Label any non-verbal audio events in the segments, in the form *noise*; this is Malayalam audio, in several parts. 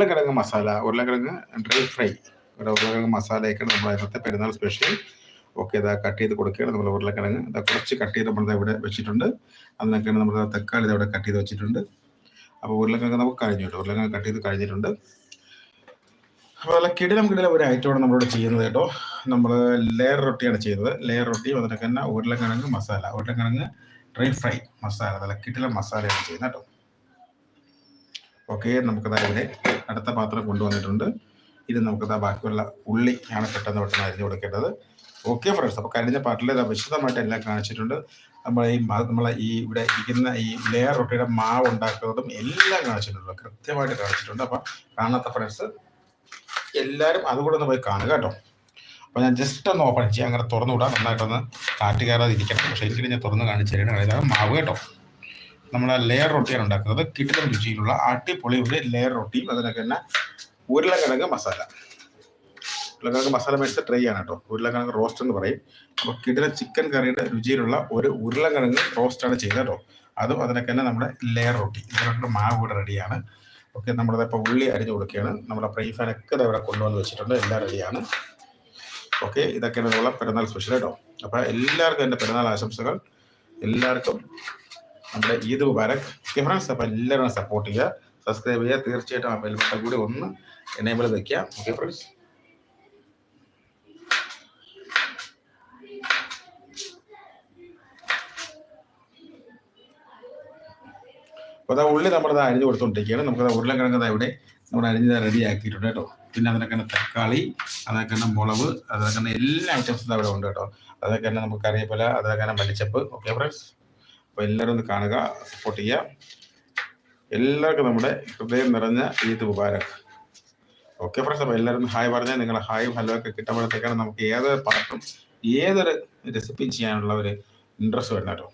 ഉരുളക്കിഴങ്ങ് മസാല ഉരുളക്കിഴങ്ങ് ഡ്രൈ ഫ്രൈ ഒരു ഉരുളക്കിഴങ്ങ് മസാലയൊക്കെയാണ് നമ്മൾ അതിനകത്ത് പെരുന്നാൾ സ്പെഷ്യൽ ഓക്കെ ഇതാ കട്ട് ചെയ്ത് കൊടുക്കുകയാണ് നമ്മൾ ഉരുളക്കിഴങ്ങ്. ഇതാ കുറച്ച് കട്ട് ചെയ്ത് നമ്മൾ ഇവിടെ വെച്ചിട്ടുണ്ട്. അതിനൊക്കെയാണ് നമ്മൾ തക്കാളി ഇവിടെ കട്ട് ചെയ്ത് വെച്ചിട്ടുണ്ട്. അപ്പോൾ ഉരുളക്കിഴങ്ങ് നമുക്ക് കഴിഞ്ഞു ഉരുളക്കിഴങ്ങ് കട്ട് ചെയ്ത് കഴിഞ്ഞിട്ടുണ്ട്. അപ്പോൾ നല്ല കിടിലം കിടിലം ഒരു ഐറ്റമാണ് നമ്മളിവിടെ ചെയ്യുന്നത് കേട്ടോ. നമ്മൾ ലെയർ റൊട്ടിയാണ് ചെയ്യുന്നത്. ലെയർ റൊട്ടി അതിനൊക്കെ തന്നെ ഉരുളക്കിഴങ്ങ് മസാല ഉരുളക്കിഴങ്ങ് ഡ്രൈ ഫ്രൈ മസാല നല്ല കിടിലം മസാലയാണ് ചെയ്യുന്നത് കേട്ടോ. ഓക്കെ നമുക്കതാ ഇവിടെ അടുത്ത പാത്രം കൊണ്ടുവന്നിട്ടുണ്ട്. ഇത് നമുക്കതാ ബാക്കിയുള്ള ഉള്ളി ആണ് പെട്ടെന്ന് പെട്ടെന്ന് അരിഞ്ഞു കൊടുക്കേണ്ടത്. ഓക്കെ ഫ്രണ്ട്സ് അപ്പോൾ കഴിഞ്ഞ പാട്ടിൽ വിശദമായിട്ട് എല്ലാം കാണിച്ചിട്ടുണ്ട്. നമ്മൾ ഈ നമ്മളെ ഈ ഇവിടെ ഇരിക്കുന്ന ഈ ലെയർ റൊട്ടിയുടെ മാവ് ഉണ്ടാക്കുന്നതും എല്ലാം കാണിച്ചിട്ടുണ്ട്. കൃത്യമായിട്ട് കാണിച്ചിട്ടുണ്ട്. അപ്പം കാണാത്ത ഫ്രണ്ട്സ് എല്ലാവരും അതുകൂടെ ഒന്ന് പോയി കാണുക കേട്ടോ. അപ്പോൾ ഞാൻ ജസ്റ്റ് ഒന്ന് ഓപ്പൺ ചെയ്യാം. അങ്ങനെ തുറന്നു വിടാം നന്നായിട്ടൊന്ന് കാറ്റ് കയറാതിരിക്കണം. പക്ഷേ എനിക്ക് ഞാൻ തുറന്ന് കാണിച്ചു തരണം മാവ് കേട്ടോ. നമ്മൾ ലെയർ റൊട്ടിയാണ് ഉണ്ടാക്കുന്നത്. കിട്ടുന്ന രുചിയിലുള്ള അടിപൊളി ഒരു ലെയർ റൊട്ടിയും അതിനൊക്കെ തന്നെ ഉരുളക്കിഴങ്ങ് മസാല. ഉരുളക്കിഴങ്ങ് മസാല മേടിച്ച ട്രൈ ആണ് കേട്ടോ. ഉരുളക്കിഴങ്ങ് റോസ്റ്റ് എന്ന് പറയും. അപ്പോൾ കിട്ടുന്ന ചിക്കൻ കറിയുടെ രുചിയിലുള്ള ഒരു ഉരുളക്കിഴങ്ങ് റോസ്റ്റാണ് ചെയ്യുന്നത് കേട്ടോ. അതും അതിനൊക്കെ തന്നെ നമ്മുടെ ലെയർ റൊട്ടി ഇതിനൊക്കെ മാവ് ഇവിടെ റെഡിയാണ് ഓക്കെ നമ്മളത് ഇപ്പോൾ ഉള്ളി അരിഞ്ഞു കൊടുക്കുകയാണ്. നമ്മുടെ ഫ്രൈ ഫാനൊക്കെ ഇവിടെ കൊണ്ടുവന്ന് വെച്ചിട്ടുണ്ട്. എല്ലാം റെഡിയാണ് ഓക്കെ ഇതൊക്കെയാണ് നമ്മളെ പെരുന്നാൾ സ്പെഷ്യൽ കേട്ടോ. അപ്പോൾ എല്ലാവർക്കും എന്റെ പെരുന്നാൾ ആശംസകൾ. എല്ലാവർക്കും നമ്മുടെ ഈദ് മുബാരക്. ഓക്കെ ഫ്രണ്ട്സ് അപ്പോൾ എല്ലാവരും സപ്പോർട്ട് ചെയ്യുക. സബ്സ്ക്രൈബ് ചെയ്യുക. തീർച്ചയായിട്ടും ആ ബെൽബട്ടൺ കൂടി ഒന്ന് എനേബിൾ വെക്കുക. ഓക്കെ ഫ്രണ്ട്സ് അപ്പോൾ അതാ ഉള്ളി നമ്മളത് അരിഞ്ഞ് കൊടുത്തുകൊണ്ടിരിക്കുകയാണ് നമുക്കത് ഉരുളക്കിഴങ്ങ് ഇവിടെ നമ്മൾ അരിഞ്ഞ് റെഡി ആക്കിയിട്ടുണ്ട് കേട്ടോ. പിന്നെ അതിനൊക്കെ തന്നെ തക്കാളി അതൊക്കെ തന്നെ മുളക് അതൊക്കെ തന്നെ എല്ലാ ഐറ്റംസും അവിടെ ഉണ്ട് കേട്ടോ. അതൊക്കെ തന്നെ നമുക്ക് കറിവേപ്പില അതൊക്കെ തന്നെ മല്ലിച്ചപ്പ്. ഓക്കെ ഫ്രണ്ട്സ് അപ്പോൾ എല്ലാവരും ഒന്ന് കാണുക സപ്പോർട്ട് ചെയ്യുക. എല്ലാവർക്കും നമ്മുടെ ഹൃദയം നിറഞ്ഞ ഈദ് മുബാരക്. ഓക്കെ ഫ്രണ്ട്സ് അപ്പോൾ എല്ലാവരും ഹായ് പറഞ്ഞാൽ നിങ്ങൾ ഹായും ഹലോ ഒക്കെ കിട്ടുമ്പോഴത്തേക്കാണ് നമുക്ക് ഏതൊരു പാട്ടും ഏതൊരു റെസിപ്പി ചെയ്യാനുള്ള ഒരു ഇൻട്രസ്റ്റ് വരുന്ന കേട്ടോ.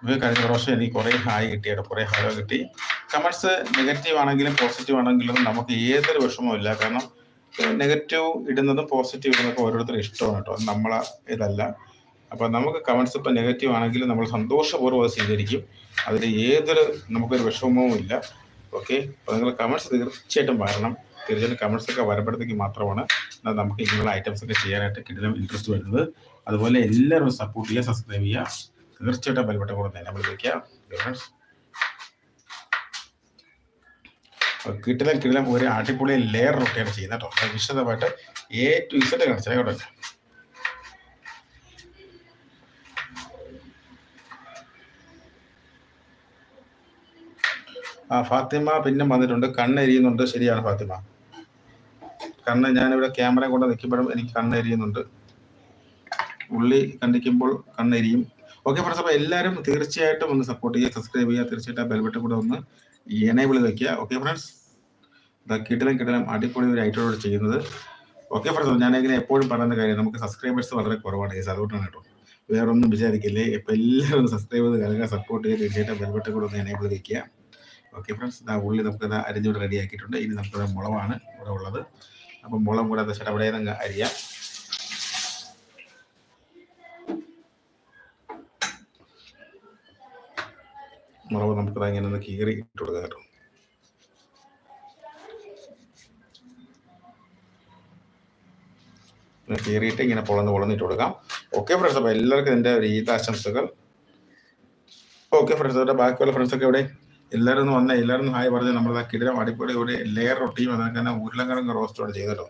നമുക്ക് കഴിഞ്ഞ പ്രാവശ്യം എനിക്ക് കുറേ ഹായ് കിട്ടി കേട്ടോ കുറേ ഹലോ കിട്ടി. കമൻസ് നെഗറ്റീവ് ആണെങ്കിലും പോസിറ്റീവ് ആണെങ്കിലും നമുക്ക് ഏതൊരു വിഷമവും ഇല്ല. കാരണം നെഗറ്റീവ് ഇടുന്നതും പോസിറ്റീവ് ഇടുന്നതും ഓരോരുത്തരും ഇഷ്ടമാണ് കേട്ടോ. നമ്മളെ ഇതല്ല. അപ്പോൾ നമുക്ക് കമൻസ് ഇപ്പം നെഗറ്റീവ് ആണെങ്കിലും നമ്മൾ സന്തോഷപൂർവം അത് സ്വീകരിക്കും. അതിൽ ഏതൊരു നമുക്കൊരു വിഷമവും ഇല്ല. ഓക്കെ അപ്പോൾ നിങ്ങൾ കമൻസ് തീർച്ചയായിട്ടും വരണം. തീർച്ചയായിട്ടും കമൻസ് ഒക്കെ വരുമ്പോഴത്തേക്ക് മാത്രമാണ് നമുക്ക് ഇങ്ങനെയുള്ള ഐറ്റംസ് ഒക്കെ ചെയ്യാനായിട്ട് കിട്ടുന്ന ഇൻട്രസ്റ്റ് വരുന്നത്. അതുപോലെ എല്ലാവരും സപ്പോർട്ട് ചെയ്യുക സബ്സ്ക്രൈബ് ചെയ്യുക. തീർച്ചയായിട്ടും ബലപ്പെട്ട കൂടെ തന്നെ നമ്മൾ ഫ്രണ്ട്സ് കിട്ടില്ല കിട്ടില്ല. ഒരു അടിപൊളി ലെയർ റൊട്ടിയാണ് ചെയ്യുന്നത് കേട്ടോ. വിശദമായിട്ട് എ ടു ഇസഡ് കാണിച്ചാൽ കേട്ടോ ആ ഫാത്തിമ പിന്നെ വന്നിട്ടുണ്ട്. കണ്ണെരിയുന്നുണ്ട് ശരിയാണ് ഫാത്തിമ. കണ്ണ് ഞാനിവിടെ ക്യാമറ കൊണ്ട് നിൽക്കുമ്പോഴും എനിക്ക് കണ്ണെരിയുന്നുണ്ട് ഉള്ളി കണ്ടിക്കുമ്പോൾ കണ്ണെരിയും ഓക്കെ ഫ്രണ്ട്സ് അപ്പോൾ എല്ലാവരും തീർച്ചയായിട്ടും ഒന്ന് സപ്പോർട്ട് ചെയ്യുക സബ്സ്ക്രൈബ് ചെയ്യുക. തീർച്ചയായിട്ടും ബെൽബട്ടൺ കൂടെ ഒന്ന് എനേബിൾ വയ്ക്കുക ഓക്കെ ഫ്രണ്ട്സ് ഇതാ കിട്ടലും കിട്ടലും അടിപൊളി ഒരു ഐറ്റോട് ചെയ്യുന്നത്. ഓക്കെ ഫ്രണ്ട്സ് ഞാനിങ്ങനെ എപ്പോഴും പറയുന്ന കാര്യം നമുക്ക് സബ്സ്ക്രൈബേഴ്സ് വളരെ കുറവാണ് കേസ് അതുകൊണ്ടാണ് കേട്ടോ. വേറെ ഒന്നും വിചാരിക്കില്ലേ? ഇപ്പം എല്ലാവരും സബ്സ്ക്രൈബ് ചെയ്ത് കാര്യങ്ങൾ സപ്പോർട്ട് ചെയ്ത് തീർച്ചയായിട്ടും ബെൽബട്ടൺ കൂടെ ഒന്ന് എനേബിൾ വെക്കുക. ഓക്കെ ഫ്രണ്ട്സ് ഇതാ ഉള്ളി നമുക്കത് അരിഞ്ഞൂടെ റെഡി ആക്കിയിട്ടുണ്ട്. ഇനി നമുക്കത് മുളവാണ് ഇവിടെ ഉള്ളത്. അപ്പം മുളം കൂടെ എന്താ അവിടെ നിന്ന് അരിയാം. മുളക് നമുക്കത് ഇങ്ങനെ ഒന്ന് കീറി ഇട്ട് കൊടുക്കാം കേട്ടോ. കീറിയിട്ട് ഇങ്ങനെ പൊളന്ന് പൊളന്നിട്ട് കൊടുക്കാം. ഓക്കെ ഫ്രണ്ട്സ് അപ്പോൾ എല്ലാവർക്കും എന്റെ ഒരു ഈദ് ആശംസകൾ. ഓക്കെ ഫ്രണ്ട്സ് അവരുടെ ബാക്കിയുള്ള ഫ്രണ്ട്സൊക്കെ ഇവിടെ എല്ലാവരും വന്നേ എല്ലാവരും ഹായ് പറഞ്ഞ് നമ്മൾ കിടിലം അടിപൊളി ഒരു ലെയർ റൊട്ടിയും അതൊക്കെ തന്നെ ഉരുളക്കിഴങ്ങ് റോസ്റ്റോട് ചെയ്തല്ലോ.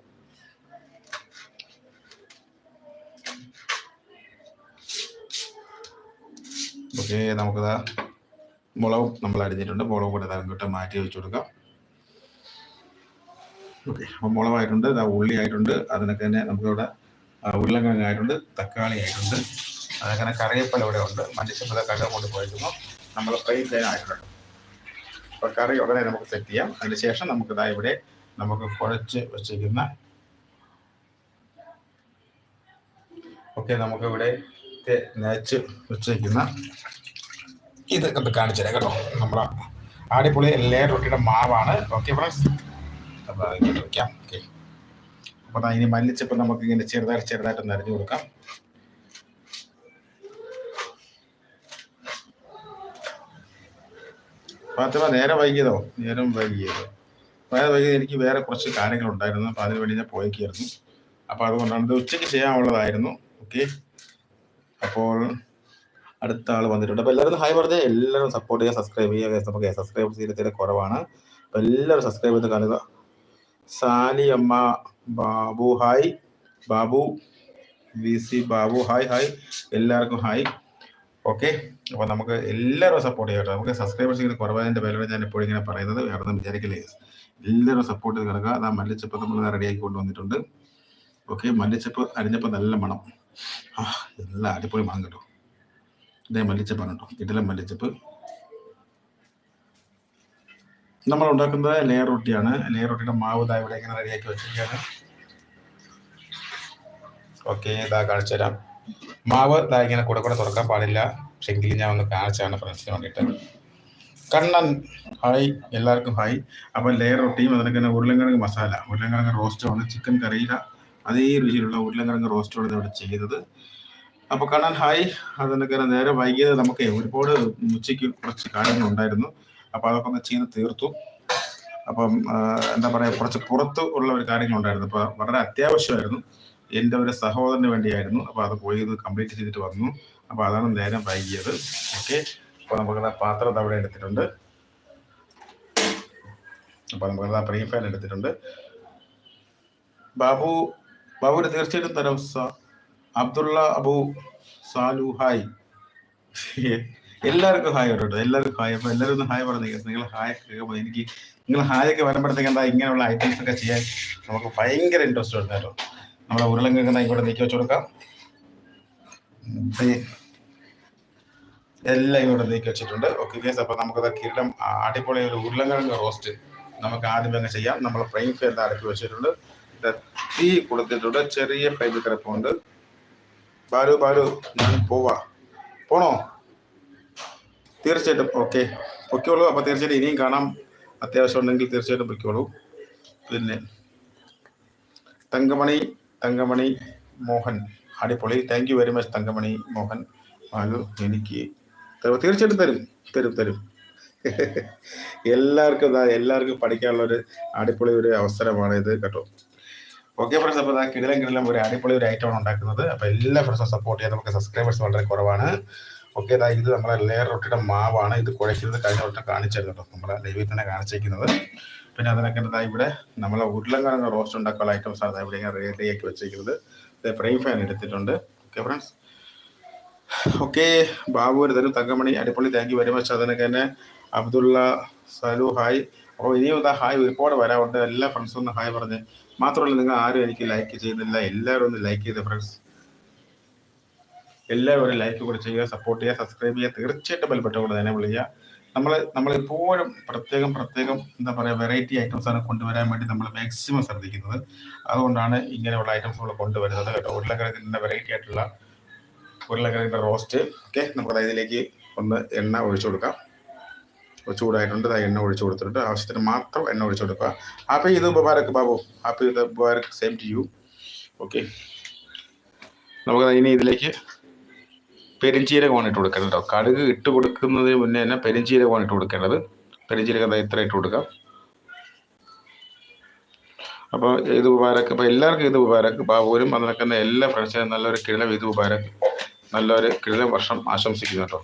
ഓക്കെ നമുക്കതാ മുളകും നമ്മൾ അരിഞ്ഞിട്ടുണ്ട്. മുളകും കൂടെ അങ്ങോട്ട് മാറ്റി വെച്ച് കൊടുക്കാം. ഓക്കെ അപ്പം മുളകായിട്ടുണ്ട് ഉള്ളി ആയിട്ടുണ്ട് അതിനൊക്കെ തന്നെ നമുക്കിവിടെ ഉരുളക്കിഴങ്ങ് ആയിട്ടുണ്ട് തക്കാളി ആയിട്ടുണ്ട് അതങ്ങനെ കറിവേപ്പില ഇവിടെ ഉണ്ട്. മല്ലിച്ചപ്പല കട കൊണ്ട് പോയിരുന്നു നമ്മൾ ഫ്രൈ ചെയ്യാനായിട്ടുണ്ട്. കറി ഉടനെ നമുക്ക് സെറ്റ് ചെയ്യാം. അതിനുശേഷം നമുക്ക് ഇതാ ഇവിടെ നമുക്ക് കുഴച്ച് വെച്ചിരിക്കുന്ന ഓക്കെ നമുക്ക് ഇവിടെ നയച്ച് വെച്ചിരിക്കുന്ന ഇത് കണ്ട് കാണിച്ചു തരാം കേട്ടോ. നമ്മളെ ആടിപ്പൊളി ലെയർ റൊട്ടിയുടെ മാവാണ്. ഓക്കെ ഫ്രണ്ട്സ് അപ്പോൾ അതിങ്ങനെ വയ്ക്കാം ഓക്കെ അപ്പോൾ ഇനി മല്ലിച്ചപ്പം നമുക്ക് ഇങ്ങനെ ചെറുതായിട്ട് ചെറുതായിട്ട് നരഞ്ഞു കൊടുക്കാം. ഫാത്തിമ നേരെ വൈകിയതോ? നേരം വൈകിയത്. വേറെ വൈകിയത് എനിക്ക് വേറെ കുറച്ച് കാര്യങ്ങളുണ്ടായിരുന്നു. അപ്പോൾ അതിന് വേണ്ടി ഞാൻ പോയിക്കായിരുന്നു. അപ്പോൾ അതുകൊണ്ടാണ് ഇത് ഉച്ചയ്ക്ക് ചെയ്യാനുള്ളതായിരുന്നു. ഓക്കെ. അപ്പോൾ അടുത്ത ആൾ വന്നിട്ടുണ്ട്. അപ്പോൾ എല്ലാവരും ഹായ് പറഞ്ഞാൽ എല്ലാവരും സപ്പോർട്ട് ചെയ്യുക സബ്സ്ക്രൈബ് ചെയ്യുക. നമുക്ക് സബ്സ്ക്രൈബ് ചെയ്തിട്ട് കുറവാണ്. അപ്പോൾ എല്ലാവരും സബ്സ്ക്രൈബ് ചെയ്ത് കാണുക. സാലി അമ്മ Babu hi. Babu V C Babu hi hi. എല്ലാവർക്കും ഹായ്. ഓക്കെ അപ്പോൾ നമുക്ക് എല്ലാവരും സപ്പോർട്ട് ചെയ്യാം നമുക്ക് സബ്സ്ക്രൈബേഴ്സ് ഇങ്ങനെ കുറവായതിന്റെ പേരാണ് ഞാൻ എപ്പോഴും ഇങ്ങനെ പറയുന്നത് വേറെ ഒന്നും വിചാരിക്കില്ലേ? എല്ലാവരും സപ്പോർട്ട് ചെയ്ത് കിടക്കുക. അതാ മല്ലിച്ചപ്പ് നമ്മൾ റെഡിയാക്കി കൊണ്ടുവന്നിട്ടുണ്ട്. ഓക്കെ മല്ലിച്ചപ്പ് അരിഞ്ഞപ്പോൾ നല്ല മണം. ആ നല്ല അടിപൊളി മണം കേട്ടോ. ഇതേ മല്ലിച്ചപ്പാണ് കേട്ടോ. ഇതിലെ മല്ലിച്ചപ്പ്. നമ്മൾ ഉണ്ടാക്കുന്നത് ലെയർ റൊട്ടിയാണ് ലെയർ റൊട്ടിയുടെ മാവ് ഇതാ ഇവിടെ ഇങ്ങനെ റെഡിയാക്കി വെച്ചിരിക്കുകയാണ്. ഓക്കെ ഇതാ കാണിച്ചു തരാം മാവ് ഇങ്ങനെ കൂടെ കൂടെ തുറക്കാൻ പാടില്ല. പക്ഷെങ്കിൽ ഞാൻ ഒന്ന് കാണിച്ചാണ് ഫ്രണ്ട്സിന് വേണ്ടിയിട്ട്. കണ്ണൻ ഹായ് എല്ലാവർക്കും ഹായ് അപ്പം ലെയർ റൊട്ടിയും അതിനൊക്കെ തന്നെ ഉരുളൻകിഴങ്ങ് മസാല ഉരുളൻകിഴങ്ങ് റോസ്റ്റുമാണ് ചിക്കൻ കറിയില അതേ രുചിയിലുള്ള ഉരുളൻകിഴങ്ങ് റോസ്റ്റുമാണ് ഇവിടെ ചെയ്തത് അപ്പോൾ കണ്ണൻ ഹായ് അതിനൊക്കെ നേരെ വൈകിയത് നമുക്ക് ഒരുപാട് ഉച്ചയ്ക്ക് കുറച്ച് കാര്യങ്ങൾ ഉണ്ടായിരുന്നു. അപ്പോൾ അതൊക്കെ ഒന്ന് ചെയ്ത് തീർത്തു. അപ്പം എന്താ പറയുക കുറച്ച് പുറത്ത് ഉള്ള ഒരു കാര്യങ്ങളുണ്ടായിരുന്നു അപ്പോൾ വളരെ അത്യാവശ്യമായിരുന്നു. എന്റെ ഒരു സഹോദരന് വേണ്ടിയായിരുന്നു. അപ്പോൾ അത് പോയി ഇത് കംപ്ലീറ്റ് ചെയ്തിട്ട് വന്നു. അപ്പോൾ അതാണ് നേരം വൈകിയത്. ഓക്കെ അപ്പോൾ നമുക്ക് പാത്രം അവിടെ എടുത്തിട്ടുണ്ട്. അപ്പോൾ നമുക്ക് പ്രീ ഫയൽ എടുത്തിട്ടുണ്ട്. ബാബു ബാബുവിന് തീർച്ചയായിട്ടും തരം അബ്ദുള്ള അബു സാലു ഹായ്. എല്ലാവർക്കും ഹായ് കേട്ടോ എല്ലാവർക്കും ഹായ്. അപ്പോൾ എല്ലാവരും ഒന്ന് ഹായ് പറഞ്ഞു. നിങ്ങൾ ഹായ് കേൾക്കുമ്പോൾ എനിക്ക് നിങ്ങൾ ഹായ് ഒക്കെ വരുമ്പോഴത്തേക്ക് എന്താ ഇങ്ങനെയുള്ള ഐറ്റംസ് ഒക്കെ ചെയ്യാൻ നമുക്ക് ഭയങ്കര ഇൻട്രസ്റ്റ് ഉണ്ട് കേട്ടോ. നമ്മളെ ഉരുളങ്കിഴങ്ങ് ഇവിടെ നീക്കി വെച്ച് കൊടുക്കാം എല്ലാം ഇവിടെ നീക്കി വെച്ചിട്ടുണ്ട്. ഓക്കെ ഗേസ് അപ്പോൾ നമുക്കത് കിരീടം അടിപൊളി ഒരു ഉരുളങ്കിഴങ്ങ് റോസ്റ്റ് നമുക്ക് ആദ്യം അങ്ങ് ചെയ്യാം. നമ്മൾ ഫ്രൈ ഫെയർ അടുക്കി വെച്ചിട്ടുണ്ട്. തീ കൊടുത്തിട്ടുണ്ട് ചെറിയ ഫ്രൈബ് കിടപ്പുണ്ട് ബാലു ബാലു ഞാൻ പോവാ. പോണോ? തീർച്ചയായിട്ടും ഓക്കെ പൊയ്ക്കോളൂ. അപ്പോൾ തീർച്ചയായിട്ടും ഇനിയും കാണാം. അത്യാവശ്യം ഉണ്ടെങ്കിൽ തീർച്ചയായിട്ടും പൊയ്ക്കോളൂ. പിന്നെ തങ്കമണി തങ്കമണി മോഹൻ. അടിപൊളി. Thank you very much Thankamani Mohan. Malu എനിക്ക് തീർച്ചയായിട്ടും തരും. തരും തരും. *laughs* എല്ലാവർക്കും ഇതാ എല്ലാവർക്കും പഠിക്കാനുള്ള ഒരു അടിപൊളി ഒരു അവസരമാണ് ഇത് കേട്ടോ. ഓക്കെ ഫ്രണ്ട്സ് അപ്പോൾ ഇതാ കിടലം കിടലം ഒരു അടിപൊളി ഒരു ഐറ്റമാണ് ഉണ്ടാക്കുന്നത്. അപ്പോൾ എല്ലാ ഫ്രണ്ട്സും സപ്പോർട്ട് ചെയ്യാൻ നമുക്ക് സബ്സ്ക്രൈബേഴ്സ് വളരെ കുറവാണ്. ഓക്കെ ഇതാ ഇത് നമ്മളെ ലെയർ റൊട്ടിയുടെ മാവാണ്. ഇത് കുഴയ്ക്കുന്നത് കഴിഞ്ഞ വട്ടം കാണിച്ചായിരുന്നു കേട്ടോ. നമ്മളെ ലൈവിൽ തന്നെ കാണിച്ചിരിക്കുന്നത് പിന്നെ അതിനൊക്കെ ഇവിടെ നമ്മളെ ഉരുളൻകിഴങ്ങ് റോസ്റ്റ് ഉണ്ടാക്കാനുള്ള ഐറ്റംസ് ആണ് ഇവിടെ ഇവിടെ ഇങ്ങനെ ആക്കി വെച്ചിരിക്കുന്നത്. ഫ്രൈ ഫാൻ എടുത്തിട്ടുണ്ട്. ഓക്കെ ഫ്രണ്ട്സ് ഓക്കെ ബാബു ഒരു തരും തങ്കമണി അടിപൊളി താങ്ക് യു വെരി മച്ച് അതിനൊക്കെ തന്നെ അബ്ദുള്ള സലു ഹായ് അപ്പോൾ ഇനിയും ഇതാ ഹായ് ഒരുപാട് വരാറുണ്ട്. എല്ലാ ഫ്രണ്ട്സും ഒന്ന് ഹായ് പറഞ്ഞ്. മാത്രമല്ല നിങ്ങൾ ആരും എനിക്ക് ലൈക്ക് ചെയ്യുന്നില്ല. എല്ലാവരും ഒന്ന് ലൈക്ക് ചെയ്ത് ഫ്രണ്ട്സ് എല്ലാവരും ലൈക്ക് കൂടെ ചെയ്യുക സപ്പോർട്ട് ചെയ്യുക സബ്സ്ക്രൈബ് ചെയ്യുക. തീർച്ചയായിട്ടും ബെൽബട്ടൺ കൂടെ തന്നെ വിളിക്കുക. നമ്മൾ നമ്മളെപ്പോഴും പ്രത്യേകം പ്രത്യേകം എന്താ പറയുക വെറൈറ്റി ഐറ്റംസ് ആണ് കൊണ്ടുവരാൻ വേണ്ടി നമ്മൾ മാക്സിമം ശ്രദ്ധിക്കുന്നത്. അതുകൊണ്ടാണ് ഇങ്ങനെയുള്ള ഐറ്റംസ് നമ്മൾ കൊണ്ടുവരുന്നത് കേട്ടോ. ഉരുളക്കിഴങ്ങിന്റെ വെറൈറ്റി ആയിട്ടുള്ള ഉരുളക്കിഴങ്ങിന്റെ റോസ്റ്റ് ഓക്കെ നമുക്ക് അതിലേക്ക് ഒന്ന് എണ്ണ ഒഴിച്ചു കൊടുക്കാം. ചൂടായിട്ടുണ്ട്. എണ്ണ ഒഴിച്ചു കൊടുത്തിട്ടുണ്ട്. ആവശ്യത്തിന് മാത്രം എണ്ണ ഒഴിച്ചു കൊടുക്കുക. ഹാപ്പി ഇത് മുബാരക്ക് ബാബു. ഹാപ്പി ഇത് Mubarak same to you okay നമുക്ക് ഇനി ഇതിലേക്ക് പെരിഞ്ചീരകമാണ് ഇട്ട് കൊടുക്കേണ്ടത് കേട്ടോ കടുക് ഇട്ട് കൊടുക്കുന്നതിന് മുന്നേ തന്നെ പെരിഞ്ചീരകമാണ് ഇട്ട് കൊടുക്കേണ്ടത്. പെരിഞ്ചീരകം ഇത്ര ഇട്ട് കൊടുക്കാം. അപ്പോൾ ഇത് മുബാരക്ക് അപ്പോൾ എല്ലാവർക്കും ഇത് മുബാരക്ക് ബാബുവിനും അതിനൊക്കെ എല്ലാ ഫ്രണ്ട്സിനും നല്ലൊരു കിഴലം ഇത് ഉപകാരം നല്ലൊരു കിഴലം വർഷം ആശംസിക്കുന്നു കേട്ടോ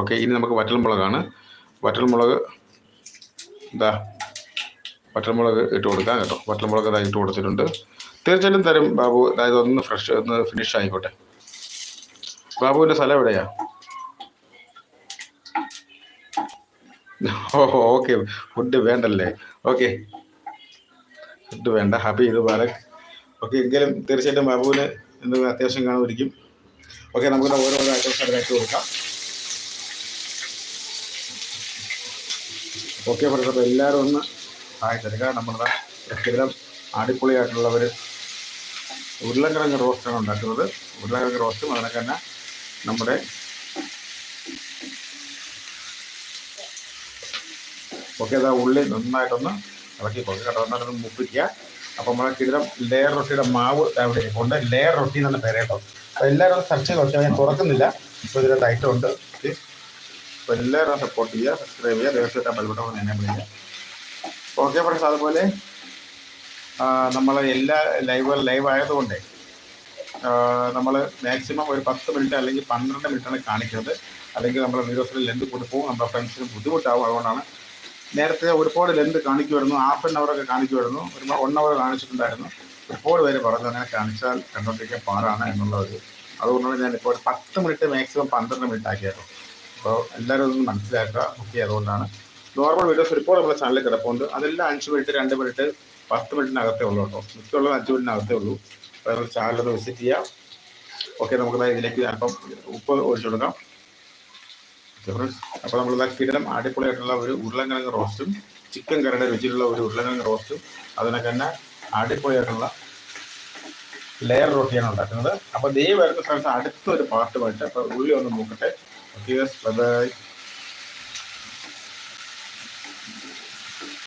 ഓക്കെ ഇനി നമുക്ക് വറ്റൽമുളകാണ്. വറ്റൽമുളക് ഇതാ വറ്റൽമുളക് ഇട്ട് കൊടുക്കാം കേട്ടോ. വറ്റൽമുളക് ഇതാ ഇട്ട് കൊടുത്തിട്ടുണ്ട്. തീർച്ചയായിട്ടും തരും ബാബു. അതായത് ഒന്ന് ഫ്രഷ് ഒന്ന് ഫിനിഷ് ആയിക്കോട്ടെ. ബാബുവിന്റെ സ്ഥലം എവിടെയാ? ഓക്കെ. ഫുഡ് വേണ്ടല്ലേ? ഓക്കെ. ഫുഡ് വേണ്ട. ഹാപ്പി ഇത് ബാലക് ഓക്കെ എങ്കിലും തീർച്ചയായിട്ടും ബാബുവിന് എന്തെങ്കിലും അത്യാവശ്യം കാണുമായിരിക്കും. ഓക്കെ നമുക്ക് ഓരോ ഐറ്റംസ് കൊടുക്കാം. ഓക്കെ ഫ്രണ്ട്സ് അപ്പോൾ എല്ലാവരും ഒന്ന് ഹായ് തരിക. നമ്മുടെ എല്ലാം അടിപൊളിയായിട്ടുള്ളവർ ഉരുളക്കിഴങ്ങ് റോസ്റ്റാണ് ഉണ്ടാക്കുന്നത്. ഉരുളക്കിഴങ്ങ് റോസ്റ്റും അതിനൊക്കെ തന്നെ നമ്മുടെ ഓക്കെ അതാ ഉള്ളി നന്നായിട്ടൊന്ന് ഇളക്കി കൊടുക്കുക കേട്ടോ മുപ്പിക്കുക. അപ്പോൾ നമ്മളെ കിടം ലെയർ റൊട്ടിയുടെ മാവ് അവിടെ കൊണ്ട് ലെയർ റൊട്ടി എന്നാണ് പേര് കേട്ടോ. അപ്പോൾ എല്ലാവരും സെർച്ച് ചെയ്ത് ഞാൻ തുറക്കുന്നില്ല. ഇപ്പോൾ ഇതിന്റെ ഐറ്റം ഉണ്ട്. അപ്പോൾ എല്ലാവരും സപ്പോർട്ട് ചെയ്യുക സബ്സ്ക്രൈബ് ചെയ്യുക. തീർച്ചയായിട്ടും ബെൽബട്ടൺ എന്നെ വിളിക്കുക. ഓക്കെ ഫ്രണ്ട്സ് അതുപോലെ നമ്മളെ എല്ലാ ലൈവ് ലൈവ് ആയതുകൊണ്ട് നമ്മൾ മാക്സിമം ഒരു പത്ത് മിനിറ്റ് അല്ലെങ്കിൽ പന്ത്രണ്ട് മിനിറ്റാണ് കാണിക്കുന്നത്. അല്ലെങ്കിൽ നമ്മൾ വീഡിയോസിൽ ലെന്ത് കൂടി പോകും. നമ്മുടെ ഫ്രണ്ട്സിന് ബുദ്ധിമുട്ടാവും. അതുകൊണ്ടാണ് നേരത്തെ ഒരുപാട് ലെന്ത് കാണിക്കുമായിരുന്നു. ഹാഫ് ആൻ അവറൊക്കെ കാണിക്കുമായിരുന്നു. ഒരു വൺ അവർ കാണിച്ചിട്ടുണ്ടായിരുന്നു. ഒരുപാട് പേര് പറഞ്ഞു അങ്ങനെ കാണിച്ചാൽ കണ്ടോണ്ടിരിക്കാൻ പാടാണ് എന്നുള്ള ഒരു അതുകൊണ്ടാണ് ഞാൻ ഇപ്പോൾ പത്ത് മിനിറ്റ് മാക്സിമം പന്ത്രണ്ട് മിനിറ്റ് ആക്കിയായിരുന്നു അപ്പോൾ എല്ലാവരും ഒന്ന് മനസ്സിലാക്കുക ഓക്കെ അതുകൊണ്ടാണ്. നോർമൽ വീഡിയോസ് ഒരുപാട് നമ്മുടെ ചാനലിൽ കിടപ്പുണ്ട്. അതെല്ലാം അഞ്ച് മിനിറ്റ് രണ്ട് മിനിറ്റ് പത്ത് മിനിറ്റിനകത്തേ ഉള്ളൂ കേട്ടോ. മിക്കുള്ളത് അഞ്ച് മിനിറ്റിനകത്തേ ഉള്ളൂ. അപ്പോൾ ചാനലൊന്ന് വിസിറ്റ് ചെയ്യാം. ഓക്കെ നമുക്ക് ഇതിലേക്ക് അല്പം ഉപ്പ് ഒഴിച്ചു കൊടുക്കാം. ഫ്രണ്ട്സ് അപ്പോൾ നമ്മൾ കിടലം അടിപൊളിയായിട്ടുള്ള ഒരു ഉരുളങ്കിഴങ്ങ് റോസ്റ്റും ചിക്കൻ കറിയുടെ രുചിയിലുള്ള ഒരു ഉരുളക്കിഴങ്ങ് റോസ്റ്റും അതിനൊക്കെ തന്നെ അടിപൊളിയായിട്ടുള്ള ലെയർ റൊട്ടിയാണ് ഉണ്ടാക്കുന്നത്. അപ്പോൾ ദൈവം വരുന്ന സ്ഥലത്ത് അടുത്തൊരു പാർട്ടുമായിട്ട് അപ്പോൾ ഉള്ളി ഒന്ന് നോക്കട്ടെ. Okay bye